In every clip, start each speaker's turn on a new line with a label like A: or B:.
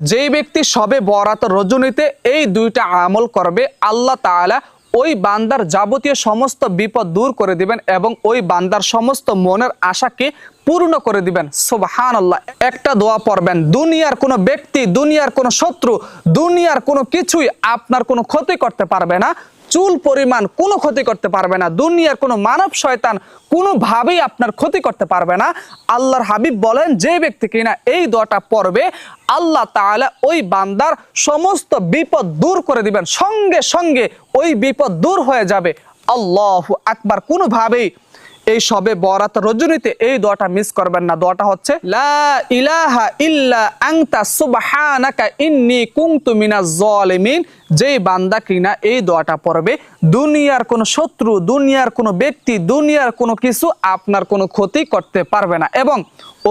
A: যেই ব্যক্তি সবে বরাত রজনীতে এই দুইটা আমল করবে, আল্লাহ তালা ওই বান্দার যাবতীয় সমস্ত বিপদ দূর করে দিবেন এবং ওই বান্দার সমস্ত মনের আশাকে পূর্ণ করে দিবেন। সোবাহান আল্লাহ একটা দোয়া পড়বেন, দুনিয়ার কোনো ব্যক্তি, দুনিয়ার কোনো শত্রু, দুনিয়ার কোনো কিছুই আপনার কোনো ক্ষতি করতে পারবে না। চুল পরিমাণ কোনো ক্ষতি করতে পারবে না। দুনিয়ার কোনো মানব শয়তান কোনোভাবেই আপনার ক্ষতি করতে পারবে না। আল্লাহর হাবিব বলেন, যে ব্যক্তি কিনা এই দোয়াটা পড়বে, আল্লাহ তাহলে ওই বান্দার সমস্ত বিপদ দূর করে দিবেন। সঙ্গে সঙ্গে ওই বিপদ দূর হয়ে যাবে। আল্লাহ আকবার। কোনোভাবেই এই সবে বরাত রজনীতে এই দোয়াটা মিস করবেন না। দোয়াটা হচ্ছে, লা ইলাহা ইল্লা আনতা সুবহানাকা ইন্নী কুনতু মিনাজ জালিমিন। যেই বান্দা কিনা এই দোয়াটা পড়বে, দুনিয়ার কোনো শত্রু, দুনিয়ার কোনো ব্যক্তি, দুনিয়ার কোনো কিছু আপনার কোনো ক্ষতি করতে পারবে না। এবং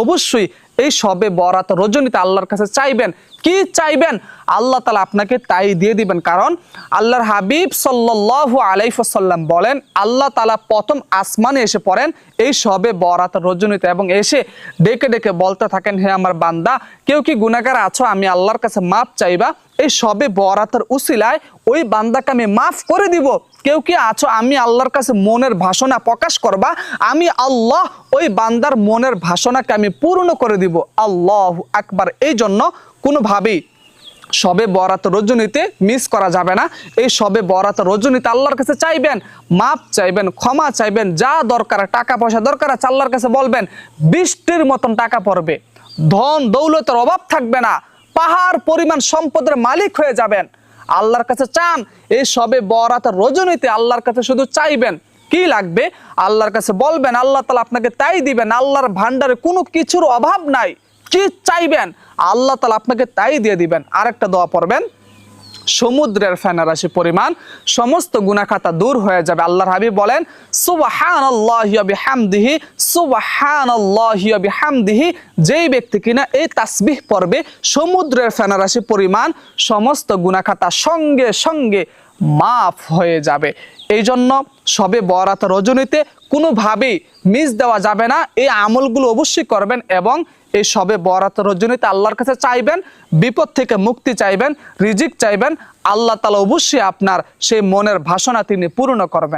A: অবশ্যই এই সবে বরাত রজনীতে আল্লাহর কাছে চাইবেন। কি চাইবেন? আল্লাহ তালা আপনাকে তাই দিয়ে দিবেন। কারণ আল্লাহর হাবিব সাল্লু আলাইফসাল্লাম বলেন, আল্লাহ তালা প্রথম আসমানে এসে পড়েন এই সবে বরাত রজনীতে এবং এসে ডেকে ডেকে বলতে থাকেন, হে আমার বান্দা, কেউ কি গুণাগার আছো? আমি আল্লাহর কাছে মাপ চাইবা এই সবে বরাতের উসিলায় ওই বান্দাকে আমি মাফ করে দিব। কেউ কি আছো? আমি আল্লাহর কাছে মনের ভাষণা প্রকাশ করবা? আমি আল্লাহ ওই বান্দার মনের ভাষণাকে আমি পূর্ণ করে দিব। আল্লাহ আকবার। এই জন্য কোনোভাবেই সবে বরাত রজনীতে মিস করা যাবে না। এই সবে বরাত রজনীতে আল্লাহর কাছে চাইবেন মাপ চাইবেন, ক্ষমা চাইবেন, যা দরকার টাকা পয়সা দরকার আছে আল্লাহর কাছে বলবেন, বৃষ্টির মতন টাকা পড়বে। ধন দৌলতের অভাব থাকবে না। পাহাড় পরিমাণ সম্পদের মালিক হয়ে যাবেন। আল্লাহর কাছে চান, এই সবে বরাত রজনীতে আল্লাহর কাছে শুধু চাইবেন। কি লাগবে? আল্লাহর কাছে বলবেন, আল্লাহ তালা আপনাকে তাই দিবেন, আল্লাহর ভান্ডারে কোনো কিছুর অভাব নাই। কি চাইবেন? আল্লাহ তালা আপনাকে তাই দিয়ে দিবেন। আরেকটা দোয়া পড়বেন সমুদ্রের ফেনারাশি পরিমাণ, সমস্ত গুনাখাতা দূর হয়ে যাবে। আল্লাহর হাবিব বলেন সুবাহানিহি সুবাহানিহি যেই ব্যক্তি কিনা এই তাসবিহ পর্বে সমুদ্রের ফেনারাশি পরিমাণ, সমস্ত গুনাখাতা সঙ্গে সঙ্গে মাফ হয়ে যাবে। এই জন্য সবে বরাত রজনীতে কোনোভাবেই মিস দেওয়া যাবে না। এই আমলগুলো অবশ্যই করবেন এবং এই সবে বরাত রজনীতে আল্লাহর কাছে চাইবেন, বিপদ থেকে মুক্তি চাইবেন, রিজিক চাইবেন। আল্লাহ তালা অবশ্যই আপনার সেই মনের ভাষণা তিনি পূর্ণ করবেন।